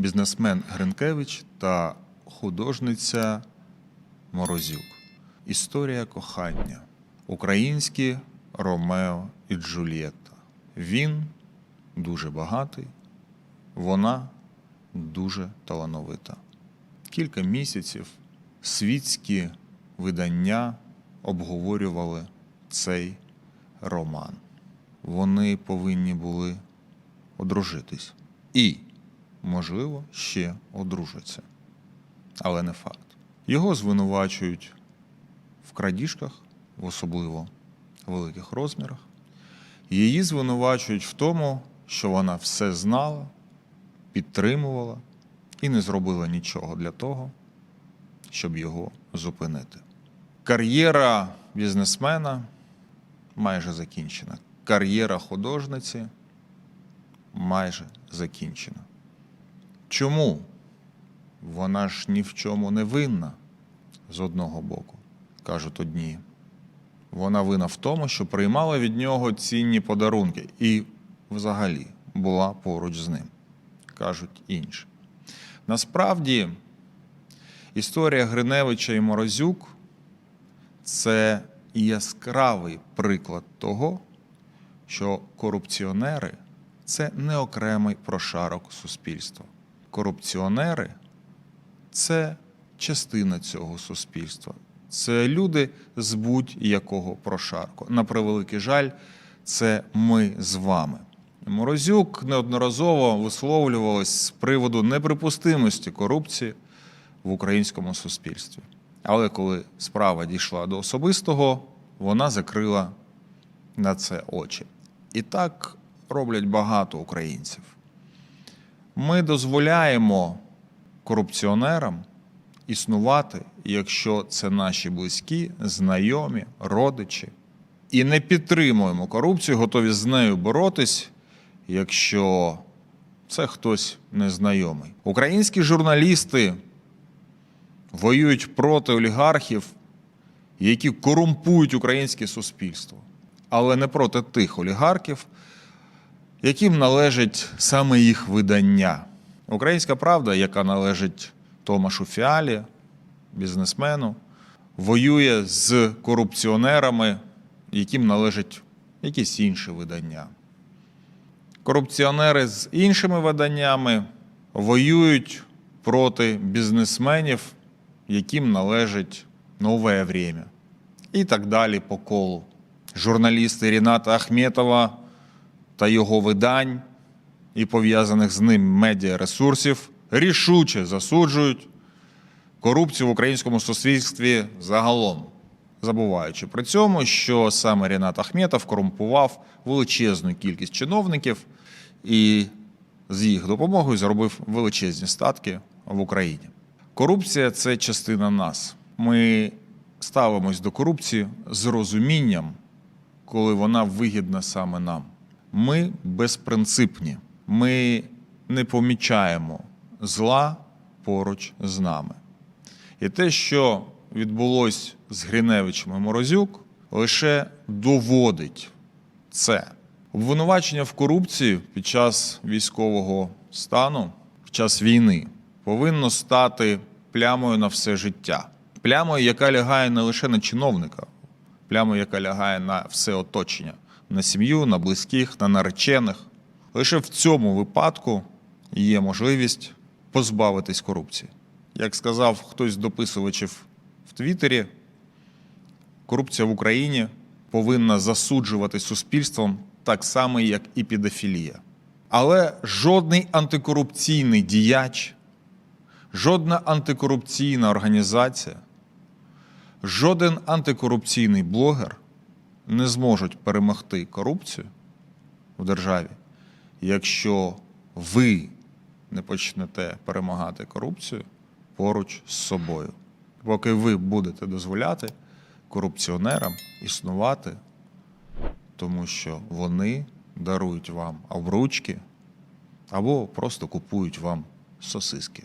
бізнесмен Гринкевич та художниця Морозюк. Історія кохання. Українські Ромео і Джульєтта. Він дуже багатий, вона дуже талановита. Кілька місяців світські видання обговорювали цей роман. Вони повинні були одружитись. І, можливо, ще одружаться. Але не факт. Його звинувачують в крадіжках, в особливо великих розмірах. Її звинувачують в тому, що вона все знала, підтримувала і не зробила нічого для того, щоб його зупинити. Кар'єра бізнесмена майже закінчена. Кар'єра художниці майже закінчена. Чому? Вона ж ні в чому не винна з одного боку, кажуть одні. Вона винна в тому, що приймала від нього цінні подарунки і взагалі була поруч з ним, кажуть інші. Насправді, історія Гриневича і Морозюк це яскравий приклад того, що корупціонери це не окремий прошарок суспільства. Корупціонери це частина цього суспільства. Це люди з будь-якого прошарку. На превеликий жаль, це ми з вами. Морозюк неодноразово висловлювалась з приводу неприпустимості корупції в українському суспільстві. Але коли справа дійшла до особистого, вона закрила на це очі. І так роблять багато українців. Ми дозволяємо корупціонерам існувати, якщо це наші близькі, знайомі, родичі. І не підтримуємо корупцію, готові з нею боротись, якщо це хтось незнайомий. Українські журналісти воюють проти олігархів, які корумпують українське суспільство, але не проти тих олігархів, яким належить саме їх видання. Українська правда, яка належить Томашу Фіалі, бізнесмену, воює з корупціонерами, яким належать якісь інші видання. Корупціонери з іншими виданнями воюють проти бізнесменів, яким належить нове время. І так далі по колу. Журналісти Ріната Ахметова та його видань і пов'язаних з ним медіаресурсів рішуче засуджують корупцію в українському суспільстві загалом, забуваючи при цьому, що саме Рінат Ахметов корумпував величезну кількість чиновників і з їх допомогою заробив величезні статки в Україні. Корупція це частина нас. Ми ставимось до корупції з розумінням, коли вона вигідна саме нам. Ми безпринципні, ми не помічаємо зла поруч з нами. І те, що відбулось з Гриневичем і Морозюк, лише доводить це. Обвинувачення в корупції під час військового стану, під час війни, повинно стати плямою на все життя. Плямою, яка лягає не лише на чиновника, плямою, яка лягає на все оточення, на сім'ю, на близьких, на наречених. Лише в цьому випадку є можливість позбавитись корупції. Як сказав хтось з дописувачів в Твіттері, корупція в Україні повинна засуджуватись суспільством так само, як і педофілія. Але жодний антикорупційний діяч, жодна антикорупційна організація, жоден антикорупційний блогер не зможуть перемогти корупцію в державі, якщо ви не почнете перемагати корупцію поруч з собою. Поки ви будете дозволяти корупціонерам існувати, тому що вони дарують вам обручки або просто купують вам сосиски.